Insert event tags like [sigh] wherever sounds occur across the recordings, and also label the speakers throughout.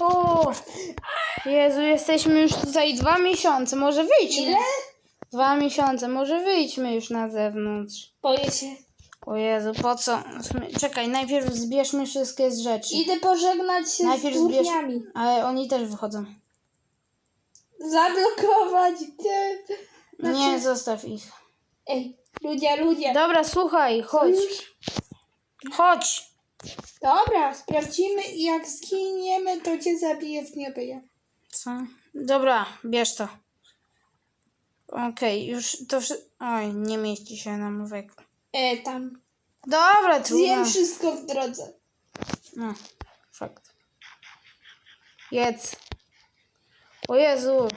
Speaker 1: O! Jezu, jesteśmy już tutaj dwa miesiące, może wyjdźmy.
Speaker 2: Ile?
Speaker 1: Dwa miesiące, może wyjdźmy już na zewnątrz.
Speaker 2: Boję się.
Speaker 1: O Jezu, po co? Czekaj, najpierw zbierzmy wszystkie z rzeczy.
Speaker 2: Idę pożegnać się
Speaker 1: Najpierw
Speaker 2: z
Speaker 1: zbierz...
Speaker 2: turniami.
Speaker 1: Ale oni też wychodzą.
Speaker 2: Zablokować te... Znaczy-
Speaker 1: Nie, zostaw ich.
Speaker 2: Ej, ludzie, ludzie.
Speaker 1: Dobra, słuchaj, chodź. Chodź.
Speaker 2: Dobra, sprawdzimy i jak zginiemy, to cię zabiję w niebie.
Speaker 1: Co? Dobra, bierz to. Okej, już to wszy... Oj, nie mieści się na mówek.
Speaker 2: E, tam.
Speaker 1: Dobra, trudno.
Speaker 2: Zjem wszystko w drodze.
Speaker 1: No, fakt. Jedz. O Jezu.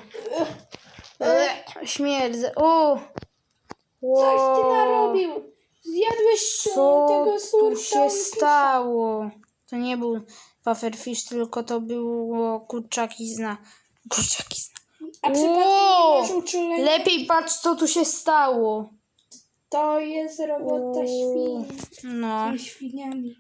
Speaker 1: E, śmierdzę. O!
Speaker 2: Coś ty narobił. Zjadłeś
Speaker 1: Co
Speaker 2: tego
Speaker 1: tu
Speaker 2: surta
Speaker 1: się
Speaker 2: i
Speaker 1: stało? To nie był pufferfish, tylko to było kurczakizna. Kurczakizna.
Speaker 2: A przypadkiem
Speaker 1: Wow. Lepiej patrz, co tu się stało.
Speaker 2: To jest robota
Speaker 1: Uuu.
Speaker 2: świn.
Speaker 1: No.
Speaker 2: Z świniami.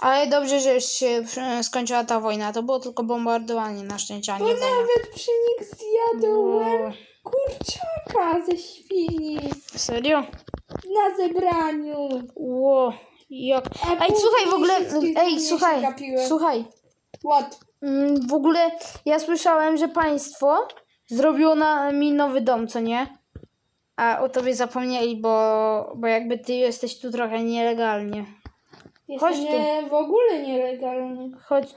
Speaker 1: Ale dobrze, że już się e, skończyła ta wojna. To było tylko bombardowanie na szczęście, a nie
Speaker 2: Bo
Speaker 1: wojna.
Speaker 2: nawet przy nich zjadłem kurczaka ze świni
Speaker 1: Serio?
Speaker 2: Na zebraniu.
Speaker 1: Ło, jak... Ej, słuchaj, w ogóle... Ej, słuchaj, słuchaj.
Speaker 2: What?
Speaker 1: Mm, W ogóle ja słyszałem, że państwo zrobiło na mi nowy dom, co nie? A o tobie zapomnieli, bo, bo jakby ty jesteś tu trochę nielegalnie. Chodź
Speaker 2: Jest
Speaker 1: tu.
Speaker 2: nie, w ogóle nielegalny.
Speaker 1: Chodź.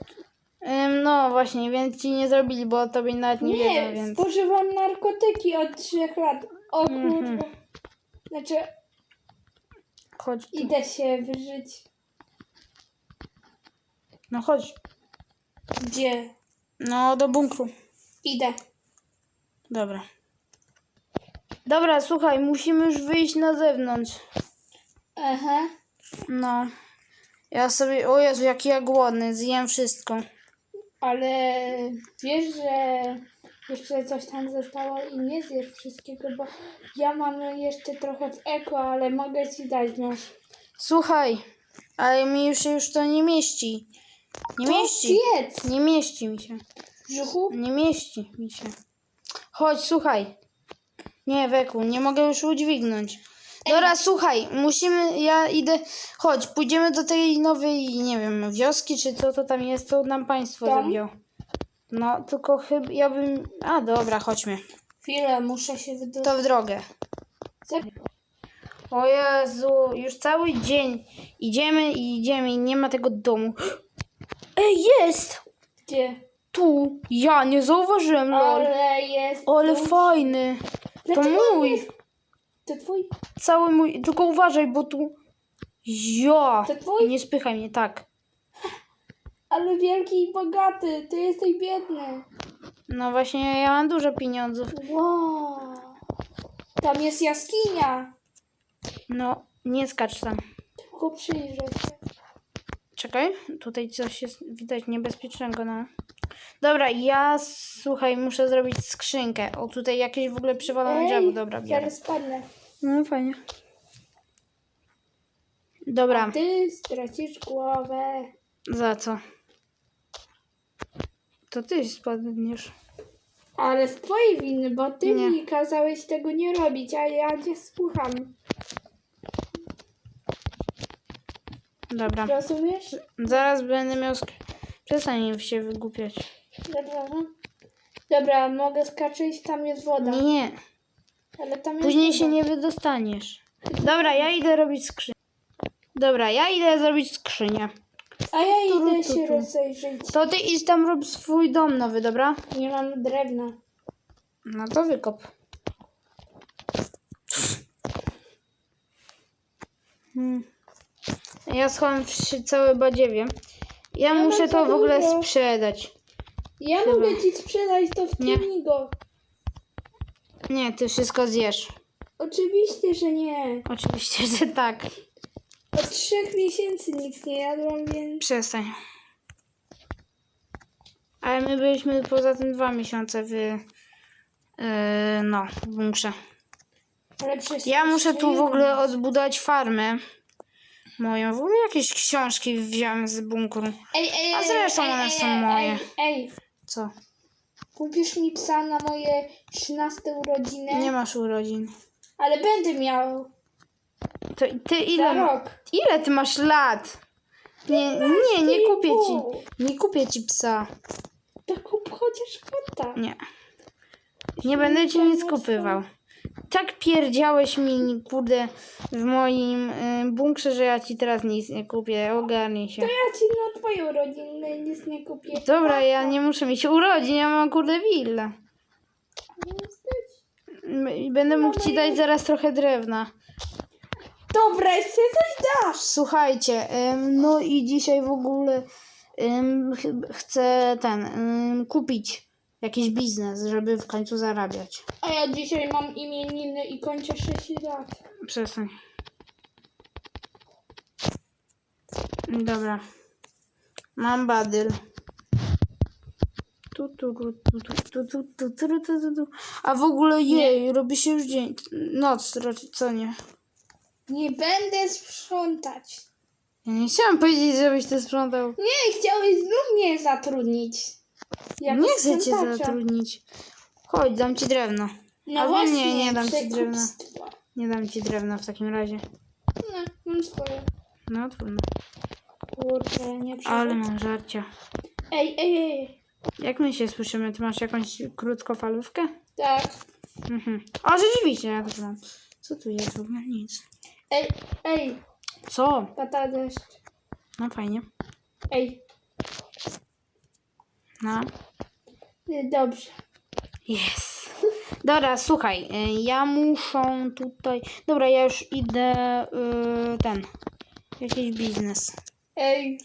Speaker 1: Ym, no właśnie, więc ci nie zrobili, bo o tobie nawet nie,
Speaker 2: Nie,
Speaker 1: wiedzą, więc.
Speaker 2: spożywam narkotyki od trzech lat. O
Speaker 1: Mhm.
Speaker 2: kurwa. Znaczy,
Speaker 1: Chodź tu.
Speaker 2: idę się wyżyć.
Speaker 1: No chodź.
Speaker 2: Gdzie?
Speaker 1: No do bunkru.
Speaker 2: Idę.
Speaker 1: Dobra. Dobra, słuchaj, musimy już wyjść na zewnątrz.
Speaker 2: Aha.
Speaker 1: No. Ja sobie. O Jezu, jaki ja głodny, zjem wszystko.
Speaker 2: Ale wiesz, że jeszcze coś tam zostało i nie zjesz wszystkiego, bo ja mam jeszcze trochę w eko, ale mogę ci dać masz.
Speaker 1: Słuchaj, ale mi już się już to nie mieści. Nie
Speaker 2: To
Speaker 1: mieści.
Speaker 2: zjedz!
Speaker 1: Nie mieści mi się.
Speaker 2: Brzuchu?
Speaker 1: Nie mieści mi się. Chodź, słuchaj. Nie, Weku, nie mogę już udźwignąć. Dobra, słuchaj, musimy, ja idę, chodź, pójdziemy do tej nowej, nie wiem, wioski, czy co to tam jest, co nam państwo
Speaker 2: Dom?
Speaker 1: zrobiło. No, tylko chyba, ja bym, a dobra, chodźmy.
Speaker 2: Chwilę, muszę się wydostać.
Speaker 1: To w drogę. O Jezu, już cały dzień idziemy i idziemy i nie ma tego domu. [gasps] Ej, jest!
Speaker 2: Gdzie?
Speaker 1: Tu, ja nie zauważyłem, lol.
Speaker 2: Ale jest.
Speaker 1: Ale
Speaker 2: tu-
Speaker 1: fajny. To
Speaker 2: Dlaczego
Speaker 1: mój.
Speaker 2: jest- To twój?
Speaker 1: Cały mój. Tylko uważaj, bo tu. Ja.
Speaker 2: To twój?
Speaker 1: Nie spychaj mnie, tak.
Speaker 2: Ale wielki i bogaty, ty jesteś biedny.
Speaker 1: No właśnie, ja mam dużo pieniądzów.
Speaker 2: Wow. Tam jest jaskinia.
Speaker 1: No, nie skacz tam.
Speaker 2: Tylko przyjrzę się.
Speaker 1: Czekaj, tutaj coś jest widać niebezpiecznego, no. Dobra, ja słuchaj, muszę zrobić skrzynkę. O, tutaj jakieś w ogóle przywalone drzewo, dobra, biorę.
Speaker 2: zaraz spadnę.
Speaker 1: No, fajnie. Dobra,
Speaker 2: Ty stracisz głowę.
Speaker 1: za co? To ty spadniesz.
Speaker 2: Ale z twojej winy, bo ty
Speaker 1: Nie.
Speaker 2: mi kazałeś tego nie robić, a ja nie słucham.
Speaker 1: Dobra.
Speaker 2: Rozumiesz?
Speaker 1: Zaraz będę miał. Sk- Przestań się wygłupiać.
Speaker 2: Dobra. no. Dobra, mogę skaczyć, tam jest woda.
Speaker 1: Nie.
Speaker 2: Ale tam jest
Speaker 1: Później
Speaker 2: woda.
Speaker 1: się nie wydostaniesz. Dobra, ja idę robić skrzynię. Dobra, ja idę zrobić skrzynię.
Speaker 2: A ja idę się rozejrzeć.
Speaker 1: To ty idź tam rób swój dom nowy, dobra?
Speaker 2: Nie mam drewna.
Speaker 1: No to wykop. Hmm. Ja schowam wszy- całe badziewie. Ja,
Speaker 2: Ja
Speaker 1: muszę to w ogóle
Speaker 2: dużo.
Speaker 1: sprzedać.
Speaker 2: Ja
Speaker 1: Chyba.
Speaker 2: mogę ci sprzedać to w
Speaker 1: Nie. Nie, ty wszystko zjesz.
Speaker 2: Oczywiście, że nie.
Speaker 1: Oczywiście, że tak.
Speaker 2: Od trzech miesięcy nic nie jadłam, więc...
Speaker 1: Przestań. Ale my byliśmy poza tym dwa miesiące w. Yy, no, w bunkrze.
Speaker 2: Ale przez
Speaker 1: Ja muszę tu w ogóle odbudować farmę. moją. W ogóle jakieś książki wziąłem z bunkru.
Speaker 2: Ej, ej,
Speaker 1: A zresztą
Speaker 2: ej,
Speaker 1: one
Speaker 2: ej,
Speaker 1: są
Speaker 2: ej,
Speaker 1: moje.
Speaker 2: Ej, ej,
Speaker 1: Co?
Speaker 2: kupisz mi psa na moje 13 urodziny?
Speaker 1: Nie masz urodzin.
Speaker 2: Ale będę miał
Speaker 1: To ty
Speaker 2: za
Speaker 1: ile,
Speaker 2: rok.
Speaker 1: ile ty masz lat? Nie, nie, nie kupię ci. Nie kupię ci psa.
Speaker 2: To kup chociaż kota.
Speaker 1: Nie. Nie będę ci nic kupywał. Tak pierdziałeś mi, kurde, w moim y, bunkrze, że ja ci teraz nic nie kupię. Ogarnij się.
Speaker 2: To ja ci na twoje urodziny nic nie kupię.
Speaker 1: Dobra, ja nie muszę mieć urodzin, ja mam kurde willę. M- i Będę mógł ci dać zaraz trochę drewna.
Speaker 2: Dobra, jeszcze coś dasz.
Speaker 1: Słuchajcie, ym, no i dzisiaj w ogóle ym, ch- chcę ten, ym, kupić jakiś biznes, żeby w końcu zarabiać.
Speaker 2: A ja dzisiaj mam imieniny i kończę 6 lat.
Speaker 1: Przestań. Dobra. Mam badyl. Tu, tu, tu, tu, tu, tu, tu, tu, tu, tu, tu, tu. A w ogóle jej, robi się już dzień. Noc raczej, co nie?
Speaker 2: Nie będę sprzątać.
Speaker 1: Ja nie chciałam powiedzieć, żebyś ty sprzątał.
Speaker 2: Nie, chciałeś znów mnie zatrudnić.
Speaker 1: Nie chcę cię
Speaker 2: sprzątacza.
Speaker 1: zatrudnić. Chodź, dam ci drewno.
Speaker 2: No
Speaker 1: Albo
Speaker 2: właśnie,
Speaker 1: nie, nie dam ci drewna.
Speaker 2: przekupstwo.
Speaker 1: Nie dam ci drewna w takim razie.
Speaker 2: No, mam swoje.
Speaker 1: No trudno.
Speaker 2: Kurczę, nie
Speaker 1: Ale mam żarcia.
Speaker 2: Ej, ej, ej.
Speaker 1: Jak my się słyszymy? Ty masz jakąś krótkofalówkę?
Speaker 2: Tak.
Speaker 1: Mhm. O, rzeczywiście, ja też mam. Co tu jest w ogóle? Nic.
Speaker 2: Ej, ej.
Speaker 1: Co?
Speaker 2: Tata deszcz.
Speaker 1: No fajnie.
Speaker 2: Ej.
Speaker 1: No.
Speaker 2: y, Dobrze.
Speaker 1: Jest. Dobra, słuchaj, y, ja muszę tutaj... Dobra, ja już idę y, ten... Jakiś biznes.
Speaker 2: Ej.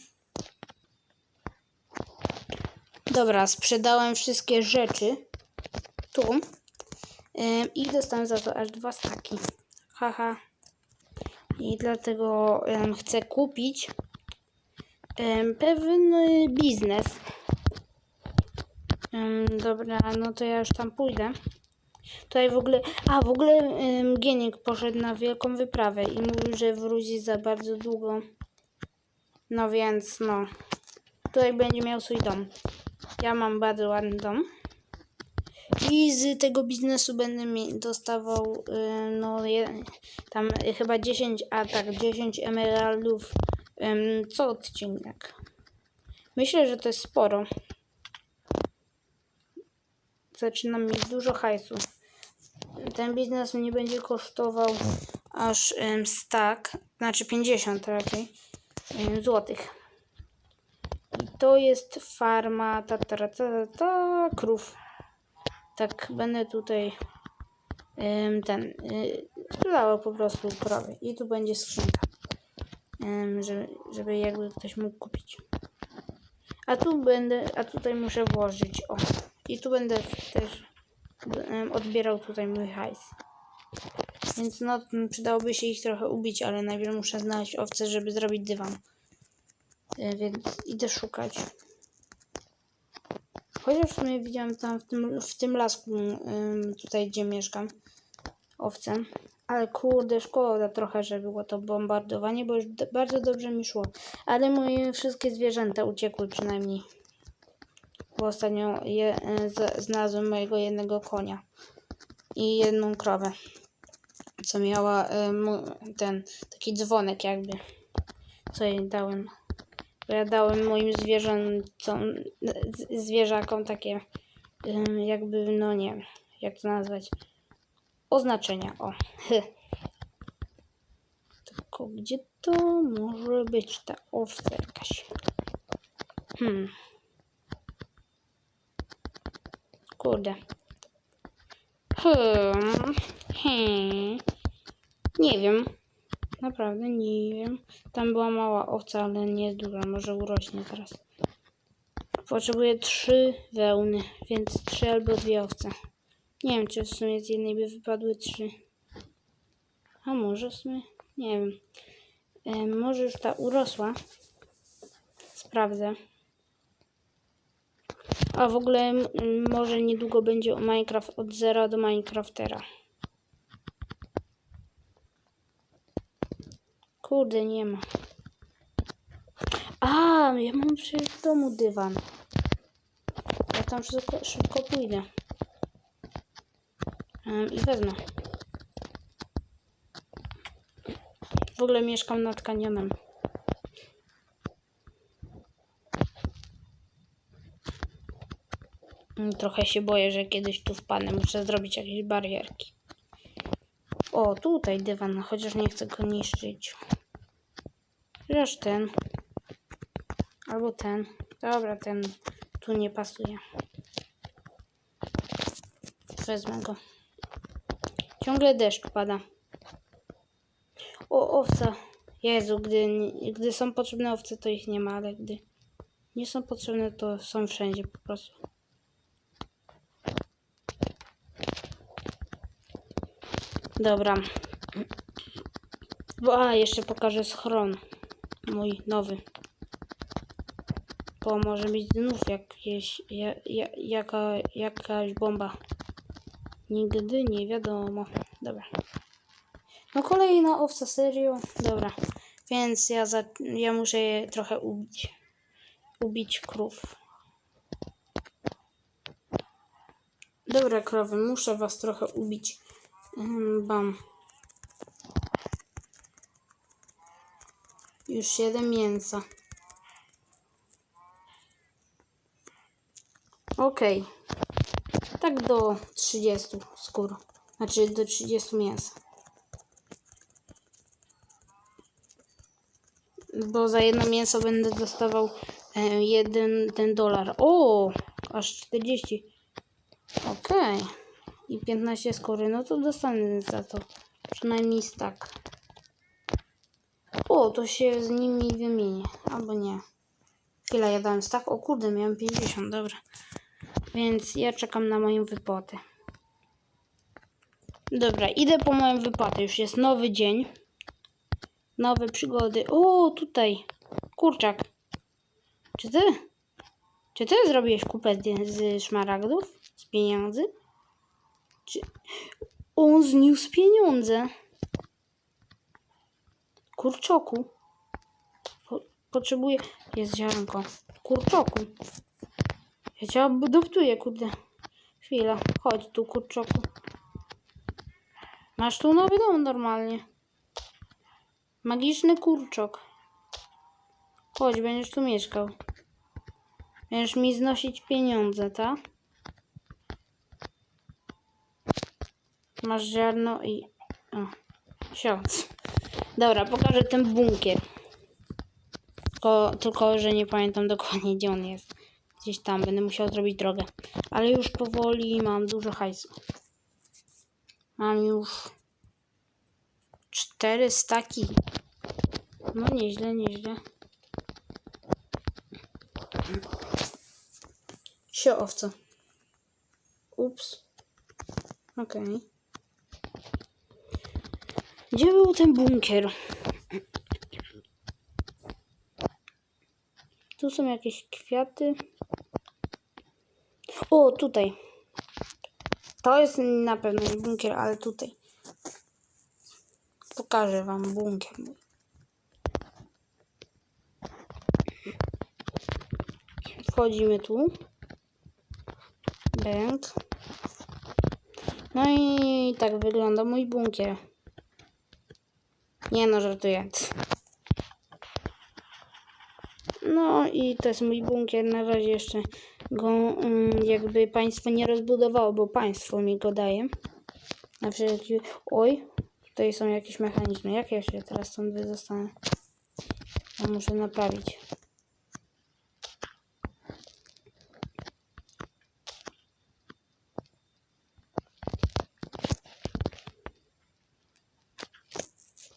Speaker 1: Dobra, sprzedałem wszystkie rzeczy. Tu. Ym, I dostałem za to aż dwa staki. Haha. I dlatego ym, chcę kupić ym, pewny biznes. Ym, dobra, no to ja już tam pójdę. Tutaj w ogóle. A w ogóle ym, Gienik poszedł na wielką wyprawę i mówił, że wróci za bardzo długo. No więc no. Tutaj będzie miał swój dom. Ja mam bardzo ładny dom. I z tego biznesu będę mi dostawał y, no tam y, chyba 10, a tak 10 emeraldów co odcinek. Myślę, że to jest sporo. Zaczynam mieć dużo hajsu. Ten biznes mnie będzie kosztował aż stack, znaczy 50 raczej złotych. I to jest farma ta, ta, ta, ta, ta, krów. Tak, będę tutaj ym, ten y, sprzedała po prostu krowy. I tu będzie skrzynka. Ym, żeby, żeby jakby ktoś mógł kupić. A tu będę, a tutaj muszę włożyć. O. I tu będę też ym, odbierał tutaj mój hajs. Więc no, przydałoby się ich trochę ubić, ale najpierw muszę znaleźć owce, żeby zrobić dywan. Y, Więc idę szukać. Chociaż w sumie widziałam tam w tym, w tym lasku, ym, tutaj gdzie mieszkam, owce. Ale kurde, szkoda trochę, że było to bombardowanie, bo już bardzo dobrze mi szło. Ale moje wszystkie zwierzęta uciekły przynajmniej. Bo ostatnio je, y, znalazłem mojego jednego konia i jedną krowę, co miała y, ten taki dzwonek jakby, co jej dałem. Bo ja dałem moim zwierzętom, z- zwierzakom takie jakby, no nie jak to nazwać, oznaczenia, o. [laughs] Tylko gdzie to może być ta owca jakaś? Hmm. Kurde. Hmm. Hmm. Nie wiem. Naprawdę nie wiem. Tam była mała owca, ale nie jest duża. Może urośnie teraz. Potrzebuję trzy wełny, więc trzy albo dwie owce. Nie wiem, czy w sumie z jednej by wypadły trzy. A może w sumie? Nie wiem. E, może już ta urosła. Sprawdzę. A w ogóle m, może niedługo będzie Minecraft od zera do Minecraftera. Kurde, nie ma. A, ja mam przecież w domu dywan. Ja tam szybko, szybko pójdę. Em, I wezmę. W ogóle mieszkam nad kanionem. Mm, Trochę się boję, że kiedyś tu wpadnę. Muszę zrobić jakieś barierki. O, tutaj dywan, chociaż nie chcę go niszczyć. Chociaż ten. Albo ten. Dobra, ten tu nie pasuje. Wezmę go. Ciągle deszcz pada. O, owca. Jezu, gdy, gdy są potrzebne owce, to ich nie ma, ale gdy nie są potrzebne, to są wszędzie po prostu. Dobra. Bo, a, jeszcze pokażę schron. Mój nowy. Bo może być znów jakieś, ja, ja, jaka, jakaś bomba. Nigdy nie wiadomo. Dobra. No kolejna owca, serio? Dobra. Więc ja, za, ja muszę je trochę ubić. Ubić krów. Dobra, krowy, muszę was trochę ubić. Mhm, Bam. Już 7 mięsa. Okej. Tak do 30 skór. Znaczy do 30 mięsa. Bo za jedno mięso będę dostawał e, jeden ten dolar. O! Aż 40. Okej. I 15 skóry. No to dostanę za to. Przynajmniej tak. To się z nimi wymienię. Albo nie. Ile ja dałem tak? O kurde, miałem 50, dobra. Więc ja czekam na moją wypłatę. Dobra, idę po moją wypłatę. Już jest nowy dzień. Nowe przygody. O, tutaj. Kurczak. Czy ty? Czy ty zrobiłeś kupę z, z szmaragdów? Z pieniędzy? Czy... On zniósł pieniądze. Kurczoku. Po, potrzebuję... Jest ziarnko. Kurczoku. Ja cię adoptuję, kurde. Chwila. Chodź tu, kurczoku. Masz tu nowy dom normalnie. Magiczny kurczok. Chodź, będziesz tu mieszkał. Będziesz mi znosić pieniądze, tak? Masz ziarno i... O. Dobra, pokażę ten bunkier. Tylko, tylko, że nie pamiętam dokładnie, gdzie on jest. Gdzieś tam, będę musiał zrobić drogę. Ale już powoli mam dużo hajsu. Mam już cztery staki. No nieźle, nieźle. Sio owca. Ups. Okej. Gdzie był ten bunkier? Tu są jakieś kwiaty. O, tutaj. To jest na pewno bunkier, ale tutaj. Pokażę wam bunkier. Wchodzimy tu. Bęk. No i tak wygląda mój bunkier. Nie no, żartuję. No i to jest mój bunkier. Na razie jeszcze go mm, jakby państwo nie rozbudowało, bo państwo mi go daje. Na wszelki... Oj, tutaj są jakieś mechanizmy. Jak ja się teraz stąd wydostanę? Ja muszę naprawić.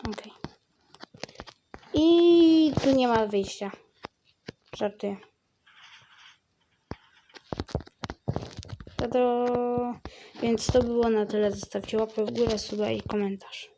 Speaker 1: Okej. I tu nie ma wyjścia. Żartuję. To. Więc to było na tyle. Zostawcie łapę w górę, suba i komentarz.